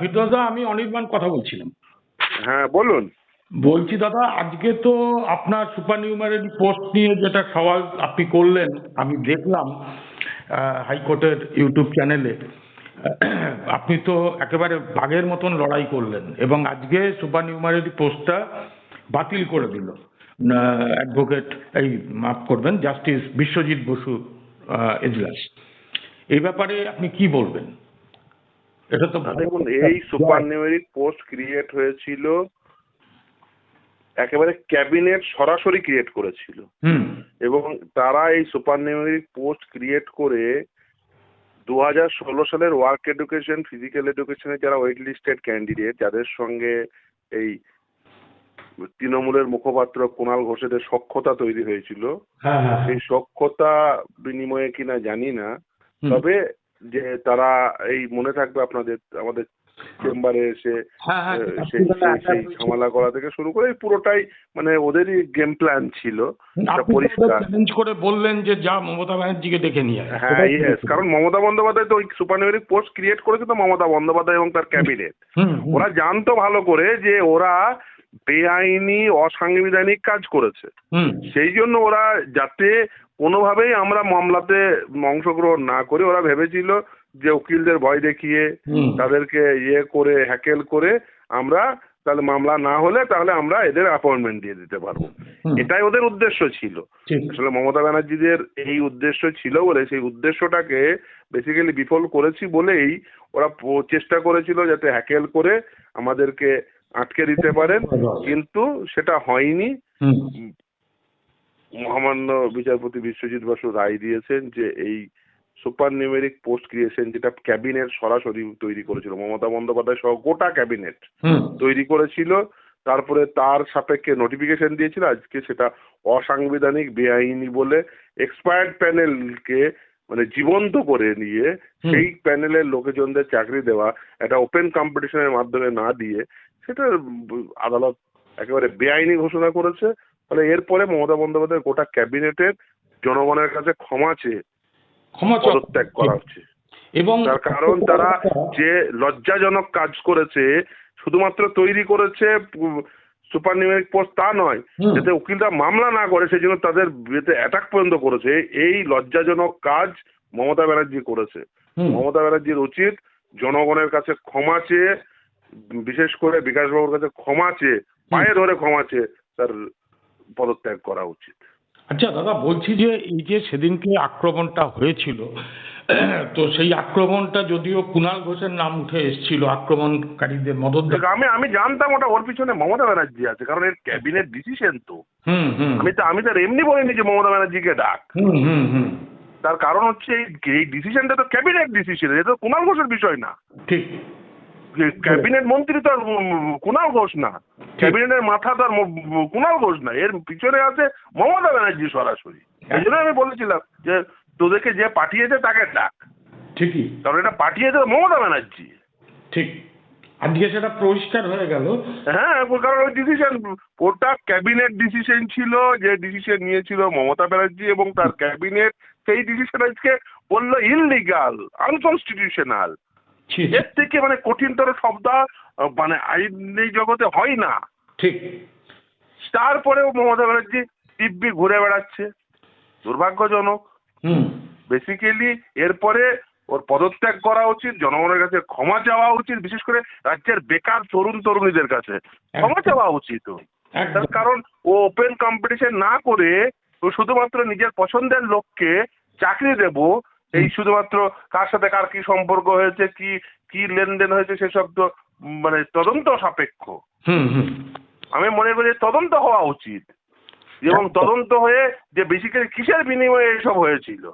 ফিরদৌসদা আমি অনির্বাণ কথা বলছিলাম। হ্যাঁ বলুন। বলছি দাদা আজকে তো আপনার সুপার নিউমারি পোস্ট নিয়ে যেটা সওয়াল আপনি করলেন আমি দেখলাম হাইকোর্টের ইউটিউব চ্যানেলে। আপনি তো একেবারে বাঘের মতন লড়াই করলেন এবং আজকে সুপার নিউমারি পোস্টটা বাতিল করে দিল। অ্যাডভোকেট এই মাফ করবেন জাস্টিস বিশ্বজিৎ বসু এজলাস। এই ব্যাপারে আপনি কি বলবেন? এটা তো দেখুন এই সুপার নিউমেরিক পোস্ট ক্রিয়েট হয়েছিল একেবারে ক্যাবিনেট সরাসরি ক্রিয়েট করেছিল। এবং তারা এই সুপার নিউমেরিক পোস্ট ক্রিয়েট করে দু হাজার ষোলো সালের ওয়ার্ক এডুকেশন ফিজিক্যাল এডুকেশনের যারা ওয়েট লিস্টেড ক্যান্ডিডেট যাদের সঙ্গে এই তৃণমূলের মুখপাত্র কুণাল ঘোষেদের সক্ষতা তৈরি হয়েছিল হ্যাঁ হ্যাঁ সেই সক্ষতা বিনিময়ে কিনা জানি না। তবে যে তারা এই মনে থাকবে আপনাদের আমাদের চেম্বারে এসে হ্যাঁ, হ্যাঁ, সেই। ঝামেলা করা থেকে শুরু করে পুরোটাই মানে ওদেরই গেম প্ল্যান ছিল। পরিষ্কার। চ্যালেঞ্জ করে বললেন যে যা মমতা ব্যানার্জিকে ডেকে নিয়ে হ্যাঁ ইয়েস কারণ মমতা বন্দ্যোপাধ্যায় তো ওই সুপারনিউমেরিক পোস্ট ক্রিয়েট করেছে তো মমতা বন্দ্যোপাধ্যায় এবং তার ক্যাবিনেট। ওরা জানতো ভালো করে যে ওরা বেআইনি অসাংবিধানিক কাজ করেছে। সেই জন্য ওরা যাতে কোনোভাবেই আমরা মামলাতে অংশগ্রহণ না করি ওরা ভেবেছিল যে উকিলদের ভয় দেখিয়ে তাদেরকে ইয়ে করে হ্যাকেল করে আমরা তাহলে মামলা না হলে তাহলে আমরা এদের অ্যাপয়েন্টমেন্ট দিয়ে দিতে পারব। এটাই ওদের উদ্দেশ্য ছিল। আসলে মমতা ব্যানার্জিদের এই উদ্দেশ্য ছিল বলে সেই উদ্দেশ্যটাকে বেসিক্যালি বিফল করেছি বলেই ওরা চেষ্টা করেছিল যাতে হ্যাকেল করে আমাদেরকে আটকে দিতে পারেন। কিন্তু সেটা হয়নি। মহামান্য বিচারপতি বিশ্বজিৎ বসু রায় দিয়েছেন যে এই সুপার নিউমেরিক পোস্ট ক্রিয়েশন যেটা ক্যাবিনেট সরাসরি তৈরি করেছিল মমতা বন্দ্যোপাধ্যায় সহ গোটা ক্যাবিনেট তৈরি করেছিল তারপরে তার সাপেক্ষে নোটিফিকেশন দিয়েছিল আজকে সেটা অসাংবিধানিক বেআইনি বলে এক্সপায়ার্ড প্যানেলকে মানে জীবন্ত করে নিয়ে সেই প্যানেলের লোকজনদের চাকরি দেওয়া একটা ওপেন কম্পিটিশনের মাধ্যমে না দিয়ে সেটা আদালত একেবারে বেআইনি ঘোষণা করেছে। ফলে এরপরে মমতা বন্দ্যোপাধ্যায় গোটা ক্যাবিনেটের জনগণের কাছে ক্ষমা চেয়ে ক্ষমা। পদত্যাগ করা হচ্ছে। এবং তার কারণ তারা যে লজ্জাজনক কাজ করেছে শুধুমাত্র তৈরি করেছে সুপার নিউমেরিক পোস্ট তা নয় যাতে উকিলরা মামলা না করে সেই জন্য তাদের বিয়েতে অ্যাটাক পর্যন্ত করেছে। এই লজ্জাজনক কাজ মমতা ব্যানার্জি করেছে। মমতা ব্যানার্জির উচিত জনগণের কাছে ক্ষমা চেয়ে বিশেষ করে বিকাশবাবুর কাছে ক্ষমা চেয়ে পায়ে ধরে ক্ষমা চেয়ে তার পদত্যাগ করা উচিত। আচ্ছা দাদা বলছি যে এই যে সেদিনকে আক্রমণটা হয়েছিল তো সেই আক্রমণটা যদিও কুণাল ঘোষের নাম উঠে এসেছিল আক্রমণকারীদের মদত আমি আমি জানতাম ওটা ওর পিছনে মমতা ব্যানার্জি আছে কারণ এর ক্যাবিনেট ডিসিশন তো। আমি তো আমি তো এমনি বলিনি যে মমতা ব্যানার্জিকে ডাক। হুম হুম হুম। তার কারণ হচ্ছে এই- এই ডিসিশনটা তো ক্যাবিনেট ডিসিশন এটা তো কুণাল ঘোষের বিষয় না। ঠিক। ক্যাবিনেট মন্ত্রী তো কুণাল ঘোষ না। ক্যাবিনেটের মাথা তো আর কুণাল ঘোষ না। এর পিছনে আছে মমতা ব্যানার্জি সরাসরি। এই জন্য আমি বলেছিলাম যে তোদেরকে যে পাঠিয়েছে তাকে ডাক। ঠিকই। কারণ এটা পাঠিয়েছে মমতা ব্যানার্জি। ঠিক। আজকে সেটা পরিষ্কার হয়ে গেল। হ্যাঁ কারণ ওই ডিসিশন ওটা ক্যাবিনেট ডিসিশন ছিল যে ডিসিশন নিয়েছিল মমতা ব্যানার্জি এবং তার ক্যাবিনেট। সেই ডিসিশন আজকে বলল ইললিগাল আনকনস্টিটিউশনাল এর থেকে মানে কঠিনতর শব্দ মানে আইনি জগতে হয় না। ঠিক। তারপরেও মমতা ব্যানার্জি দিব্যি ঘুরে বেড়াচ্ছে। দুর্ভাগ্যজনক। বেসিক্যালি এরপরে ওর পদত্যাগ করা উচিত জনগণের কাছে ক্ষমা চাওয়া উচিত বিশেষ করে রাজ্যের বেকার তরুণ তরুণীদের কাছে। ক্ষমা চাওয়া উচিত। তার কারণ ও ওপেন কম্পিটিশন না করে ও শুধুমাত্র নিজের পছন্দের লোককে চাকরি দেব এই শুধুমাত্র কার সাথে কার কি সম্পর্ক হয়েছে কি কি লেনদেন হয়েছে সেসব তো মানে তদন্ত সাপেক্ষ। আমি মনে করি তদন্ত হওয়া উচিত। এবং তদন্ত হয়ে যে বেসিক্যালি কিসের বিনিময়ে এসব হয়েছিল?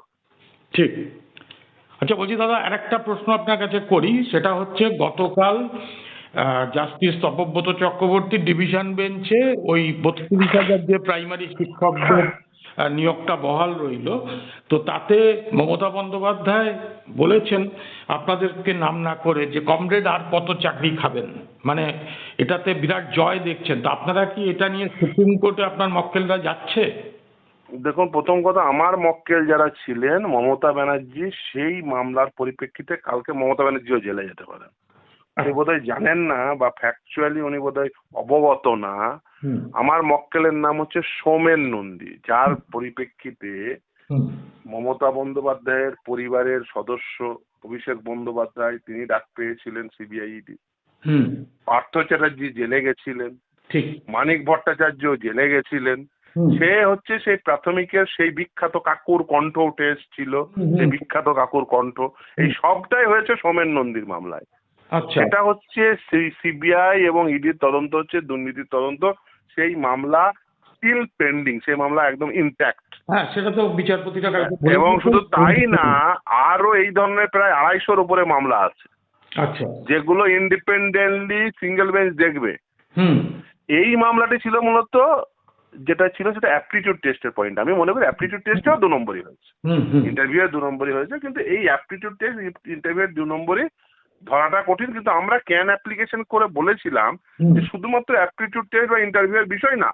ঠিক। আচ্ছা বলছি দাদা আরেকটা প্রশ্ন আপনার কাছে করি। সেটা হচ্ছে গতকাল জাস্টিস তপব্রত চক্রবর্তী ডিভিশন বেঞ্চে ওই বত্রিশ হাজার যে প্রাইমারি শিক্ষকদের আহ, নিয়োগটা বহাল রইল। তো তাতে মমতা বন্দ্যোপাধ্যায় বলেছেন, আপনাদেরকে নাম না করে যে কমরেড আর কত চাকরি খাবেন? মানে এটাতে বিরাট জয় দেখছেন। তো আপনারা কি এটা নিয়ে সুপ্রিম কোর্টে আপনার মক্কেলরা যাচ্ছে? দেখুন, প্রথম কথা, আমার মক্কেল যারা ছিলেন, মমতা ব্যানার্জি, সেই মামলার পরিপ্রেক্ষিতে কালকে মমতা ব্যানার্জিও জেলে যেতে পারেন। উনি বোধহয় জানেন না বা ফ্যাকচুয়ালি উনি বোধহয় অবগত না আমার মক্কেলের নাম হচ্ছে সোমেন নন্দী যার পরিপ্রেক্ষিতে মমতা বন্দ্যোপাধ্যায়ের পরিবারের সদস্য অভিষেক বন্দ্যোপাধ্যায় তিনি ডাক পেয়েছিলেন সিবিআইডি পার্থ চ্যাটার্জি জেলে গেছিলেন। ঠিক। মানিক ভট্টাচার্য জেলে গেছিলেন। সে হচ্ছে সেই প্রাথমিকের সেই বিখ্যাত কাকুর কণ্ঠ উঠে এসেছিল। সেই বিখ্যাত কাকুর কণ্ঠ। এই সবটাই হয়েছে সোমেন নন্দীর মামলায়। সেটা হচ্ছে সিবিআই এবং ইডির তদন্ত হচ্ছে দুর্নীতির তদন্ত। সেই মামলা স্টিল পেন্ডিং সেই মামলা একদম ইনট্যাক্ট হ্যাঁ সেটা তো বিচারপতিরা এবং শুধু তাই না আরও এই ধরনের প্রায় আড়াইশোর উপরে মামলা আছে। আচ্ছা। যেগুলো ইন্ডিপেন্ডেন্টলি সিঙ্গেল বেঞ্চ দেখবে। এই মামলাটি ছিল মূলত যেটা ছিল সেটা অ্যাপটিটিউড টেস্টের পয়েন্ট আমি মনে করি অ্যাপটিটিউড টেস্টেও দু নম্বরই হয়েছে। ইন্টারভিউ দু নম্বরই হয়েছে কিন্তু এই অ্যাপটিটিউড টেস্ট ইন্টারভিউ দু নম্বরই ধরাটা কঠিন কিন্তু আমরা ক্যান অ্যাপ্লিকেশন করে বলেছিলাম যে শুধুমাত্র অ্যাপটিটিউড টেস্ট বা ইন্টারভিউয়ের বিষয় না।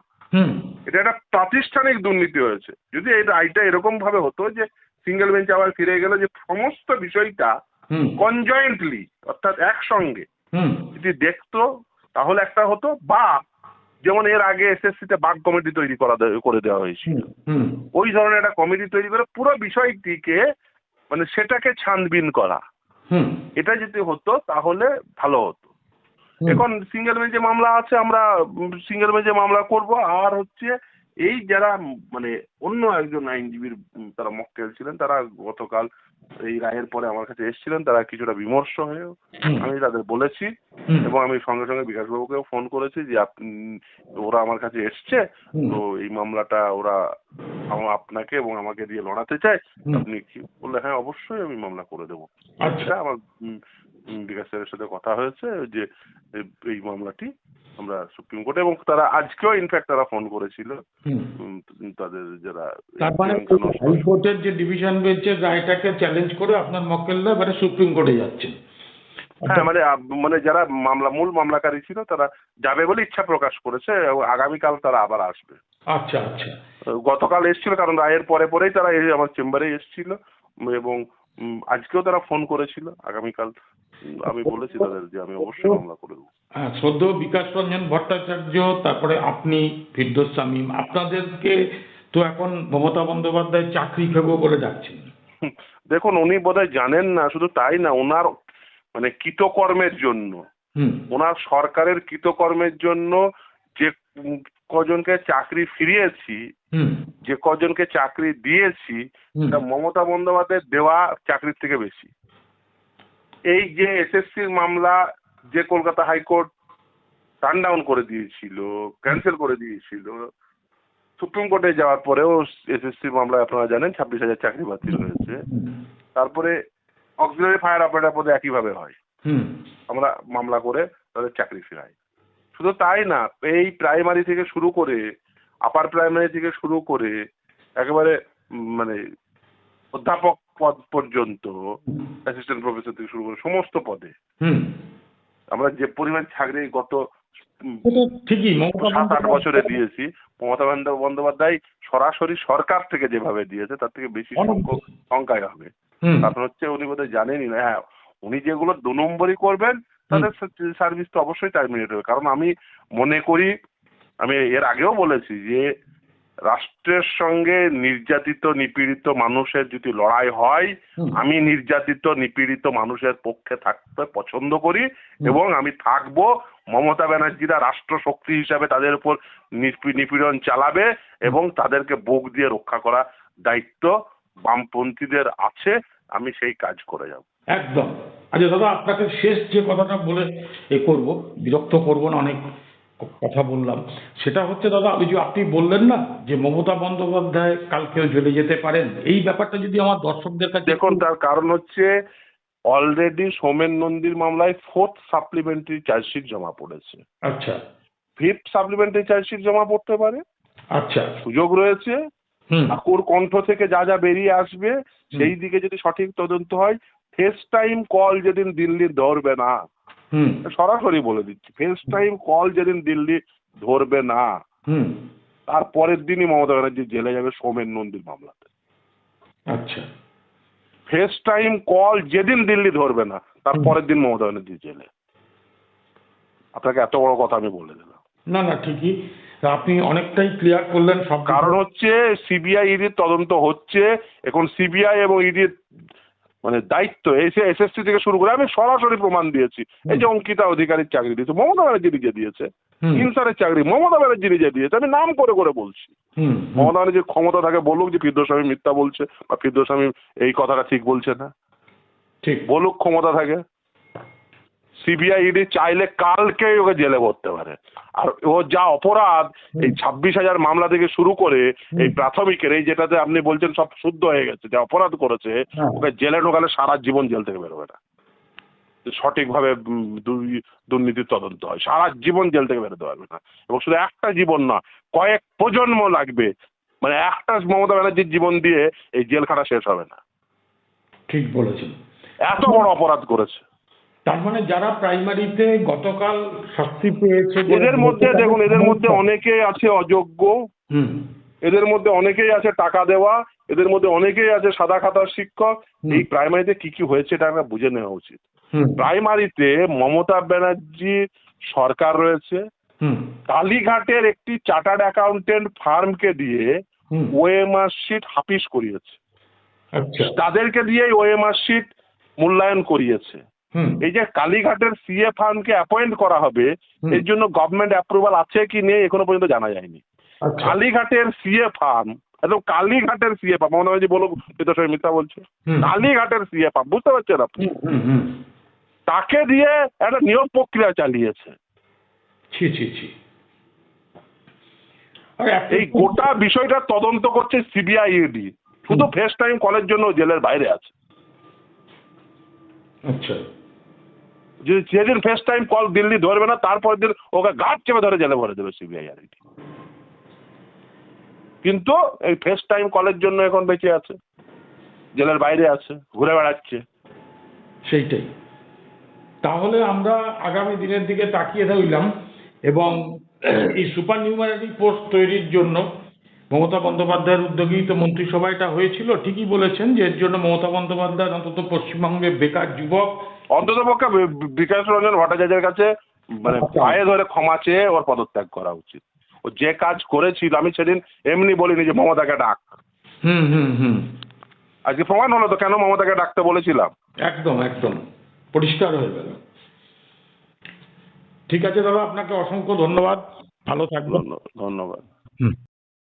এটা একটা প্রাতিষ্ঠানিক দুর্নীতি হয়েছে। যদি এই রায়টা এরকম ভাবে হতো যে সিঙ্গেল বেঞ্চ আবার ফিরে গেল যে সমস্ত বিষয়টা কনজয়েন্টলি অর্থাৎ একসঙ্গে যদি দেখতো তাহলে একটা হতো বা যেমন এর আগে এসএসসিতে বাঘ কমিটি তৈরি করা করে দেওয়া হয়েছিল। ওই ধরনের একটা কমিটি তৈরি করে পুরো বিষয়টিকে মানে সেটাকে ছানবিন করা। এটা যদি হতো তাহলে ভালো হতো। এখন সিঙ্গেল বেঞ্চে মামলা আছে আমরা সিঙ্গেল বেঞ্চে মামলা করব। আর হচ্ছে এই যারা মানে অন্য একজন আইনজীবীর তারা মক্কেল ছিলেন তারা গতকাল এই রায়ের পরে আমার কাছে এসেছিলেন তারা কিছুটা বিমর্ষ হয়ে হুম, আমি তাদের বলেছি এবং আমি সঙ্গে সঙ্গে বিকাশবাবুকেও ফোন করেছি যে আপনি ওরা আমার কাছে এসছে তো এই মামলাটা ওরা আপনাকে এবং আমাকে দিয়ে লড়াতে চায়। আপনি কি বললে হ্যাঁ অবশ্যই আমি মামলা করে দেবো। আচ্ছা। আমার বিকাশ স্যারের সাথে কথা হয়েছে যে এই মামলাটি আমরা সুপ্রিম কোর্টে এবং তারা আজকেও ইনফ্যাক্ট তারা ফোন করেছিল। তাদের যারা মানে হাইকোর্টের যে ডিভিশন বেঞ্চের রায়টাকে চ্যালেঞ্জ করে আপনার মক্কেলরা এবারে সুপ্রিম কোর্টে যাচ্ছেন। হ্যাঁ মানে মানে যারা মামলা মূল মামলাকারী ছিল তারা যাবে বলে ইচ্ছা প্রকাশ করেছে আগামীকাল তারা আবার আসবে। আচ্ছা আচ্ছা। গতকাল এসেছিল কারণ রায়ের পরে পরেই তারা আমার চেম্বারে এসেছিল এবং আজকেও তারা ফোন করেছিল আগামীকাল আমি বলেছি তাদের যে আমি অবশ্যই মামলা করে দেবো। হ্যাঁ সদ্য বিকাশ রঞ্জন ভট্টাচার্য তারপরে আপনি ফিরদোস শামীম আপনাদেরকে তো এখন মমতা বন্দ্যোপাধ্যায় চাকরি খেবো বলে ডাকছেন। দেখুন উনি বোধহয় জানেন না শুধু তাই না ওনার মানে কৃতকর্মের জন্য ওনার সরকারের কৃতকর্মের জন্য যে কজনকে চাকরি ফিরিয়েছি যে কজনকে চাকরি দিয়েছি মমতা বন্দ্যোপাধ্যায় দেওয়া চাকরির থেকে বেশি। এই যে এসএসসির মামলা যে কলকাতা হাইকোর্ট টার্ন ডাউন করে দিয়েছিল ক্যান্সেল করে দিয়েছিল সুপ্রিম কোর্টে যাওয়ার পরেও এসএসসির মামলায় আপনারা জানেন ছাব্বিশ হাজার চাকরি বাতিল হয়েছে। তারপরে অক্সিলারি ফায়ার অপারেটর পদে একইভাবে হয়। হুম। আমরা মামলা করে তাদের চাকরি ফেরাই। শুধু তাই না এই প্রাইমারি থেকে শুরু করে আপার প্রাইমারি থেকে শুরু করে একেবারে মানে অধ্যাপক পদ পর্যন্ত অ্যাসিস্ট্যান্ট প্রফেসর থেকে শুরু করে সমস্ত পদে। আমরা যে পরিমাণ চাকরি গত ঠিকই সাত আট বছরে দিয়েছি। মমতা বন্দ্য- বন্দ্যোপাধ্যায় সরাসরি সরকার থেকে যেভাবে দিয়েছে তার থেকে বেশি সংখ্যক সংখ্যায় হবে। হুম। কারণ হচ্ছে উনি বোধহয় জানেনই না। হ্যাঁ উনি যেগুলো দু নম্বরই করবেন তাদের সার্ভিস তো অবশ্যই টার্মিনেট হবে কারণ আমি মনে করি আমি এর আগেও বলেছি যে রাষ্ট্রের সঙ্গে নির্যাতিত নিপীড়িত মানুষের যদি লড়াই হয় আমি নির্যাতিত নিপীড়িত মানুষের পক্ষে থাকতে পছন্দ করি এবং আমি থাকব। মমতা ব্যানার্জিরা রাষ্ট্র শক্তি হিসাবে তাদের উপর নিপীড়ন চালাবে এবং তাদেরকে বুক দিয়ে রক্ষা করা দায়িত্ব বামপন্থীদের আছে। আমি সেই কাজ করে যাব। একদম। আচ্ছা দাদা আপনাকে শেষ যে কথাটা বলে এ করব বিরক্ত করব না অনেক কথা বললাম। সেটা হচ্ছে দাদা ওই যে আপনি বললেন না যে মমতা বন্দ্যোপাধ্যায় কালকেও জ্বলে যেতে পারেন এই ব্যাপারটা যদি আমার দর্শকদের কাছে দেখুন তার কারণ হচ্ছে অলরেডি সোমেন নন্দীর মামলায় ফোর্থ সাপ্লিমেন্টারি চার্জশিট জমা পড়েছে। আচ্ছা। ফিফথ সাপ্লিমেন্টারি চার্জশিট জমা পড়তে পারে। আচ্ছা। সুযোগ রয়েছে। ঠাকুর কণ্ঠ থেকে যা যা বেরিয়ে আসবে সেই দিকে যদি সঠিক তদন্ত হয় ফেস টাইম কল যেদিন দিল্লি ধরবে না হুম। সরাসরি বলে দিচ্ছি ফেস টাইম কল যেদিন দিল্লি ধরবে না হুম। তার পরের দিনই মমতা ব্যানার্জি জেলে যাবে সোমেন নন্দীর মামলাতে। আচ্ছা। ফেস টাইম কল যেদিন দিল্লি ধরবে না তার পরের দিন মমতা ব্যানার্জি জেলে। আপনাকে এত বড় কথা আমি বলে দিলাম। না না ঠিকই। আপনি অনেকটাই ক্লিয়ার করলেন সব কারণ হচ্ছে সিবিআই ইডির তদন্ত হচ্ছে এখন সিবিআই এবং ইডির মানে দায়িত্ব এসে এসএসসি থেকে শুরু করে আমি সরাসরি প্রমাণ দিয়েছি। এই যে অঙ্কিতা অধিকারীর চাকরি দিয়েছে মমতা ব্যানার্জি নিজে দিয়েছে। ইনসারের চাকরি মমতা ব্যানার্জি নিজে দিয়েছে। আমি নাম করে করে বলছি। মমতা ব্যানার্জির ক্ষমতা থাকে বলুক যে ফিদ্রস্বামী মিথ্যা বলছে বা ফিদ্রস্বামী এই কথাটা ঠিক বলছে না। ঠিক। বলুক ক্ষমতা থাকে। সিবিআই ইডি চাইলে কালকেই ওকে জেলে ভরতে পারে। আর ও যা অপরাধ এই ছাব্বিশ হাজার মামলা থেকে শুরু করে এই প্রাথমিকের এই যেটাতে আপনি বলছেন সব শুদ্ধ হয়ে গেছে যা অপরাধ করেছে হ্যাঁ। ওকে জেলে ঢোকালে সারা জীবন জেল থেকে বেরোবে না। সঠিকভাবে দুর্নীতির তদন্ত হয় সারা জীবন জেল থেকে বেরোতে পারবে না। এবং শুধু একটা জীবন না কয়েক প্রজন্ম লাগবে মানে একটা মমতা ব্যানার্জির জীবন দিয়ে এই জেল খাটা শেষ হবে না। ঠিক বলেছেন। এত বড় অপরাধ করেছে। তার মানে যারা প্রাইমারিতে গতকাল শাস্তি পেয়েছে এদের মধ্যে দেখুন এদের মধ্যে অনেকেই আছে অযোগ্য। এদের মধ্যে অনেকেই আছে টাকা দেওয়া এদের মধ্যে অনেকেই আছে সাদা খাতার শিক্ষক। এই প্রাইমারিতে কি কি হয়েছে এটা আমরা বুঝে নেওয়া উচিত। প্রাইমারিতে মমতা ব্যানার্জির সরকার রয়েছে। কালীঘাটের একটি চার্টার্ড অ্যাকাউন্টেন্ট ফার্মকে দিয়ে ওএমআর শিট হাফিস করিয়েছে। আচ্ছা। তাদেরকে দিয়েই ওএমআর শিট মূল্যায়ন করিয়েছে। এই যে কালীঘাটের সিএ ফার্মকে অ্যাপয়েন্ট করা হবে এর জন্য গভর্নমেন্ট অ্যাপ্রুভাল আছে কি নেই এখনও পর্যন্ত জানা যায়নি। আচ্ছা। কালীঘাটের সিএ ফার্ম একদম কালীঘাটের সিএ ফার্ম মনে হয় যে এটা মিথ্যা বলছে কালীঘাটের সিএ ফার্ম বুঝতে পারছেন আপনি? তাকে দিয়ে একটা নিয়োগ প্রক্রিয়া চালিয়েছে। ছি ছি ছি। এই গোটা বিষয়টা তদন্ত করছে সিবিআই ইডি শুধু ফেস টাইম কলের জন্য জেলের বাইরে আছে। আচ্ছা। যে যেদিন ফেস টাইম কল দিল্লি ধরবে না তারপর দিন ওকে গাছ চেপে ধরে জেলে ভরে দেবে সিবিআই আর কিন্তু এই ফেস টাইম কলের জন্য এখন বেঁচে আছে। জেলের বাইরে আছে ঘুরে বেড়াচ্ছে। সেইটাই। তাহলে আমরা আগামী দিনের দিকে তাকিয়ে রইলাম এবং এই সুপার নিউমারি পোস্ট তৈরির জন্য মমতা বন্দ্যোপাধ্যায়ের উদ্যোগেই তো মন্ত্রিসভাটা হয়েছিল ঠিকই বলেছেন যে এর জন্য মমতা বন্দ্যোপাধ্যায় অন্তত পশ্চিমবঙ্গে বেকার যুবক। অন্তত পক্ষে বিকাশ রঞ্জন ভট্টাচার্যের কাছে মানে পায়ে ধরে ক্ষমা চেয়ে ওর পদত্যাগ করা উচিত। ও যে কাজ করেছিল আমি সেদিন এমনি বলিনি যে মমতাকে ডাক। হুম হুম হুম। আজকে প্রমাণ হলো তো কেন মমতাকে ডাকতে বলেছিলাম? একদম একদম। পরিষ্কার হয়ে গেল। ঠিক আছে দাদা আপনাকে অসংখ্য ধন্যবাদ। ভালো থাকবেন। ধন্য- ধন্যবাদ। হুম।